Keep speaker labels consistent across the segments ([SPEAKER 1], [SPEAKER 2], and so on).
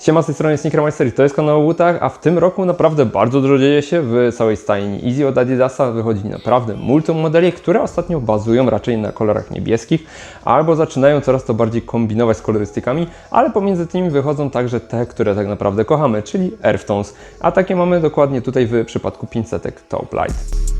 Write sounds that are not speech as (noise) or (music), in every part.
[SPEAKER 1] Siema, z tej strony Sneakermeister to jest kanał o butach, a w tym roku naprawdę bardzo dużo dzieje się w całej stajni Easy od Adidasa. Wychodzi naprawdę multum modeli, które ostatnio bazują raczej na kolorach niebieskich, albo zaczynają coraz to bardziej kombinować z kolorystykami, ale pomiędzy tymi wychodzą także te, które tak naprawdę kochamy, czyli Earthtones. A takie mamy dokładnie tutaj w przypadku 500 Top Light.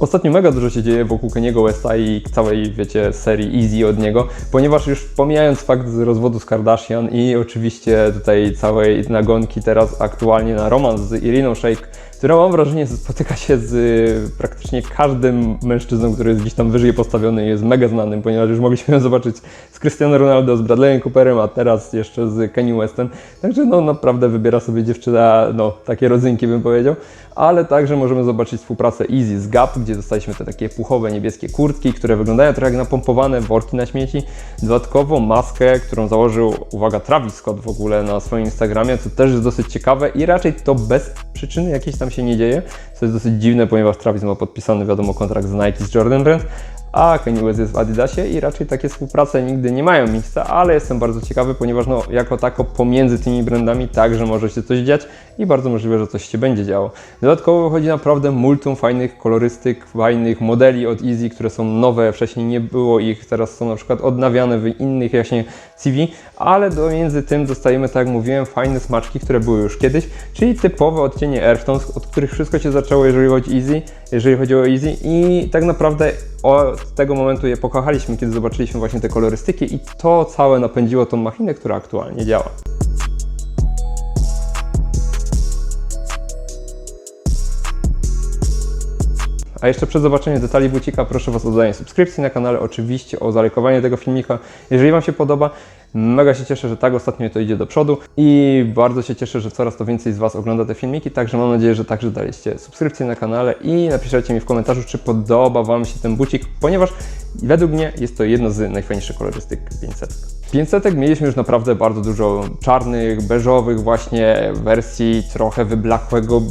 [SPEAKER 1] Ostatnio mega dużo się dzieje wokół Keniego Westa i całej, wiecie, serii Easy od niego, ponieważ już pomijając fakt z rozwodu z Kardashian i oczywiście tutaj całej nagonki teraz aktualnie na romans z Iriną Shayk, która mam wrażenie że spotyka się z y, praktycznie każdym mężczyzną, który jest gdzieś tam wyżej postawiony i jest mega znanym, ponieważ już mogliśmy ją zobaczyć z Cristiano Ronaldo, z Bradleyem Cooperem, a teraz jeszcze z Kanye Westem. Także no naprawdę wybiera sobie dziewczyna, no takie rodzynki bym powiedział, ale także możemy zobaczyć współpracę Easy z Gap, gdzie dostaliśmy te takie puchowe niebieskie kurtki, które wyglądają trochę jak napompowane worki na śmieci. Dodatkowo maskę, którą założył, uwaga, Travis Scott w ogóle na swoim Instagramie, co też jest dosyć ciekawe i raczej to bez przyczyny jakiejś tam się nie dzieje, co jest dosyć dziwne, ponieważ Travis ma podpisany, wiadomo, kontrakt z Nike, z Jordan Brand, a Kanye West jest w Adidasie i raczej takie współprace nigdy nie mają miejsca, ale jestem bardzo ciekawy, ponieważ no, jako tako pomiędzy tymi brandami także może się coś dziać i bardzo możliwe, że coś się będzie działo. Dodatkowo wychodzi naprawdę multum fajnych kolorystyk, fajnych modeli od Easy, które są nowe, wcześniej nie było ich, teraz są na przykład odnawiane w innych właśnie CV, ale między tym dostajemy, tak jak mówiłem, fajne smaczki, które były już kiedyś, czyli typowe odcienie Earthtones, od których wszystko się zaczęło, jeżeli chodzi Easy, jeżeli chodzi o Easy i tak naprawdę od tego momentu je pokochaliśmy, kiedy zobaczyliśmy właśnie te kolorystyki i to całe napędziło tą machinę, która aktualnie działa. A jeszcze przed zobaczeniem detali bucika proszę Was o dodanie subskrypcji na kanale, oczywiście o zalajkowanie tego filmika, jeżeli Wam się podoba. Mega się cieszę, że tak ostatnio to idzie do przodu i bardzo się cieszę, że coraz to więcej z Was ogląda te filmiki, także mam nadzieję, że także daliście subskrypcję na kanale i napiszecie mi w komentarzu, czy podoba Wam się ten bucik, ponieważ według mnie jest to jedno z najfajniejszych kolorystyk 500. 500 mieliśmy już naprawdę bardzo dużo czarnych, beżowych właśnie wersji, trochę wyblakłego,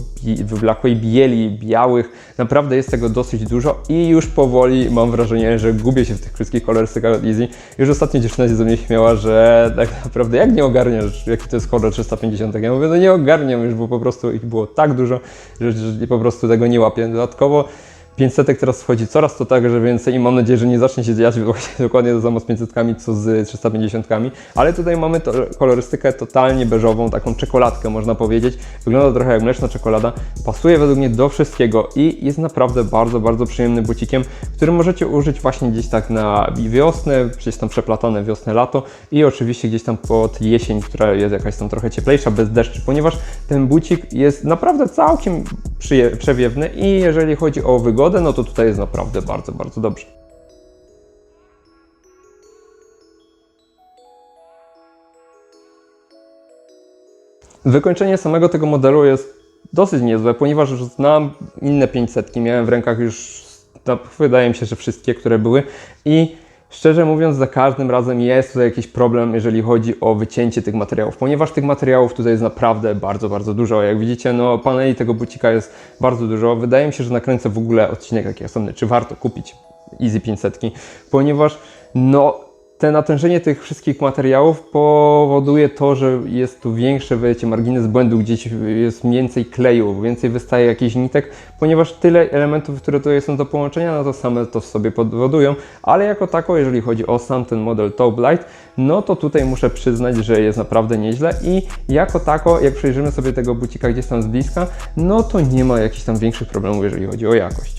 [SPEAKER 1] wyblakłej bieli, białych. Naprawdę jest tego dosyć dużo i już powoli mam wrażenie, że gubię się w tych wszystkich kolorystykach od Easy. Już ostatnio dziewczyna się ze mnie śmiała, że tak naprawdę jak nie ogarniasz, jaki to jest kolor 350. Ja mówię, no nie ogarniam już, bo po prostu ich było tak dużo, że, że po prostu tego nie łapię. Dodatkowo 500 teraz wchodzi coraz to także więcej i mam nadzieję, że nie zacznie się dziać (laughs) dokładnie to samo z 500, co z 350, ale tutaj mamy to, kolorystykę totalnie beżową, taką czekoladkę można powiedzieć. Wygląda trochę jak mleczna czekolada, pasuje według mnie do wszystkiego i jest naprawdę bardzo, bardzo przyjemnym bucikiem, który możecie użyć właśnie gdzieś tak na wiosnę, gdzieś tam przeplatane wiosnę, lato i oczywiście gdzieś tam pod jesień, która jest jakaś tam trochę cieplejsza, bez deszczu, ponieważ ten bucik jest naprawdę całkiem przewiewny i jeżeli chodzi o wygodę, no to tutaj jest naprawdę bardzo, bardzo dobrze. Wykończenie samego tego modelu jest dosyć niezłe, ponieważ już znam inne 500, miałem w rękach już, no, wydaje mi się, że wszystkie, które były i szczerze mówiąc za każdym razem jest tutaj jakiś problem, jeżeli chodzi o wycięcie tych materiałów, ponieważ tych materiałów tutaj jest naprawdę bardzo, bardzo dużo. Jak widzicie, no paneli tego bucika jest bardzo dużo. Wydaje mi się, że nakręcę w ogóle odcinek taki osobny, czy warto kupić Easy 500, ponieważ no te natężenie tych wszystkich materiałów powoduje to, że jest tu większy, wiecie, margines błędu, gdzieś jest więcej kleju, więcej wystaje jakichś nitek, ponieważ tyle elementów, które tutaj są do połączenia, no to same to sobie powodują, ale jako tako, jeżeli chodzi o sam ten model Top Light, no to tutaj muszę przyznać, że jest naprawdę nieźle i jako tako, jak przejrzymy sobie tego bucika gdzieś tam z bliska, no to nie ma jakichś tam większych problemów, jeżeli chodzi o jakość.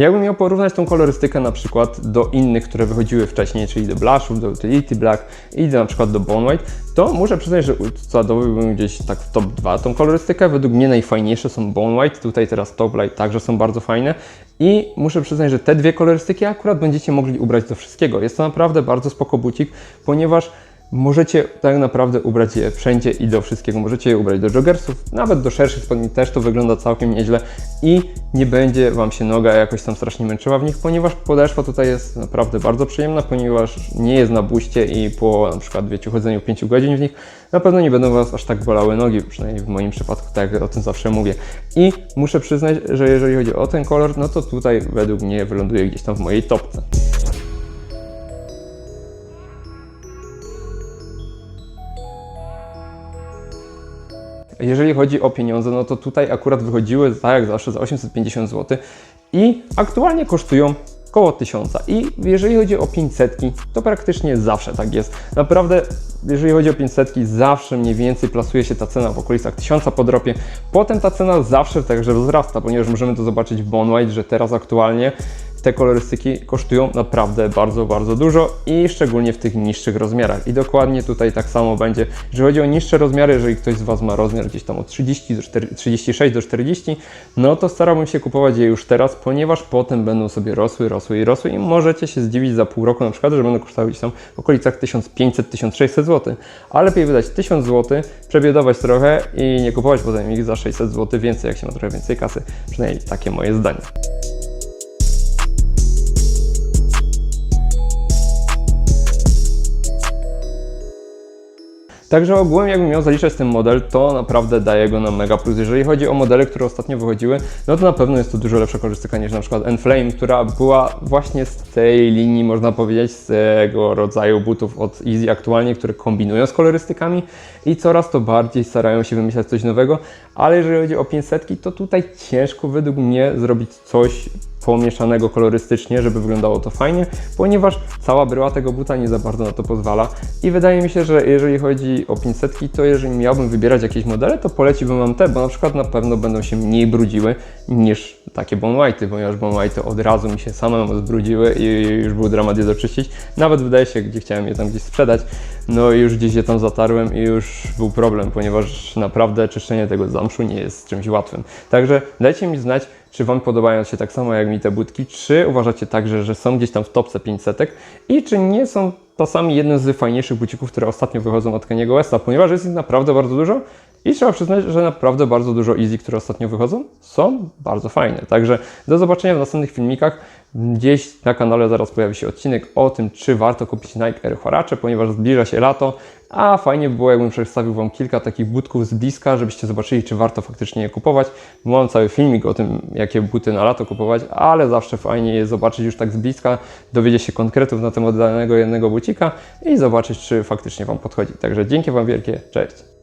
[SPEAKER 1] Jakbym miał porównać tą kolorystykę na przykład do innych, które wychodziły wcześniej, czyli do Blushów, do Utility Black i do, na przykład do Bone White, to muszę przyznać, że usadowiłbym gdzieś tak w top 2 tą kolorystykę. Według mnie najfajniejsze są Bone White, tutaj teraz Top Light także są bardzo fajne i muszę przyznać, że te dwie kolorystyki akurat będziecie mogli ubrać do wszystkiego. Jest to naprawdę bardzo spoko bucik, ponieważ Możecie tak naprawdę ubrać je wszędzie i do wszystkiego. Możecie je ubrać do joggersów, nawet do szerszych spodni też to wygląda całkiem nieźle i nie będzie Wam się noga jakoś tam strasznie męczyła w nich, ponieważ podeszwa tutaj jest naprawdę bardzo przyjemna, ponieważ nie jest na buście i po na przykład wiecie, chodzeniu 5 godzin w nich na pewno nie będą Was aż tak bolały nogi, przynajmniej w moim przypadku, tak o tym zawsze mówię. I muszę przyznać, że jeżeli chodzi o ten kolor, no to tutaj według mnie wyląduje gdzieś tam w mojej topce. Jeżeli chodzi o pieniądze, no to tutaj akurat wychodziły, tak jak zawsze, za 850 zł i aktualnie kosztują około 1000. I jeżeli chodzi o 500, to praktycznie zawsze tak jest. Naprawdę, jeżeli chodzi o 500, zawsze mniej więcej plasuje się ta cena w okolicach 1000 po dropie. Potem ta cena zawsze także wzrasta, ponieważ możemy to zobaczyć w Bone White, że teraz aktualnie te kolorystyki kosztują naprawdę bardzo, bardzo dużo i szczególnie w tych niższych rozmiarach. I dokładnie tutaj tak samo będzie, jeżeli chodzi o niższe rozmiary, jeżeli ktoś z Was ma rozmiar gdzieś tam od 30 do 4, 36 do 40, no to starałbym się kupować je już teraz, ponieważ potem będą sobie rosły, rosły i rosły i możecie się zdziwić za pół roku na przykład, że będą kosztowały gdzieś tam w okolicach 1500-1600 zł. A lepiej wydać 1000 zł, przebiedować trochę i nie kupować potem ich za 600 zł więcej, jak się ma trochę więcej kasy. Przynajmniej takie moje zdanie. Także ogółem jakbym miał zaliczać ten model, to naprawdę daje go na mega plus. Jeżeli chodzi o modele, które ostatnio wychodziły, no to na pewno jest to dużo lepsza kolorystyka niż na przykład Enflame, która była właśnie z tej linii, można powiedzieć, z tego rodzaju butów od Easy aktualnie, które kombinują z kolorystykami i coraz to bardziej starają się wymyślać coś nowego, ale jeżeli chodzi o 500, to tutaj ciężko według mnie zrobić coś pomieszanego kolorystycznie, żeby wyglądało to fajnie, ponieważ cała bryła tego buta nie za bardzo na to pozwala. I wydaje mi się, że jeżeli chodzi o 500, to jeżeli miałbym wybierać jakieś modele, to poleciłbym Wam te, bo na przykład na pewno będą się mniej brudziły niż takie Bone White'y, ponieważ Bone White'y od razu mi się samemu zbrudziły i już był dramat je doczyścić. Nawet wydaje się, gdzie chciałem je tam gdzieś sprzedać, no i już gdzieś je tam zatarłem i już był problem, ponieważ naprawdę czyszczenie tego zamszu nie jest czymś łatwym. Także dajcie mi znać, czy Wam podobają się tak samo jak mi te budki, czy uważacie także, że są gdzieś tam w topce 500 i czy nie są czasami jednym z fajniejszych bucików, które ostatnio wychodzą od Kaniego Westa, ponieważ jest ich naprawdę bardzo dużo i trzeba przyznać, że naprawdę bardzo dużo Easy, które ostatnio wychodzą, są bardzo fajne. Także do zobaczenia w następnych filmikach. Gdzieś na kanale zaraz pojawi się odcinek o tym, czy warto kupić Nike Air Horace, ponieważ zbliża się lato, a fajnie by było, jakbym przedstawił Wam kilka takich butków z bliska, żebyście zobaczyli, czy warto faktycznie je kupować. Mam cały filmik o tym, jakie buty na lato kupować, ale zawsze fajnie je zobaczyć już tak z bliska, dowiedzieć się konkretów na temat danego jednego bucika i zobaczyć, czy faktycznie Wam podchodzi. Także dzięki Wam wielkie, cześć!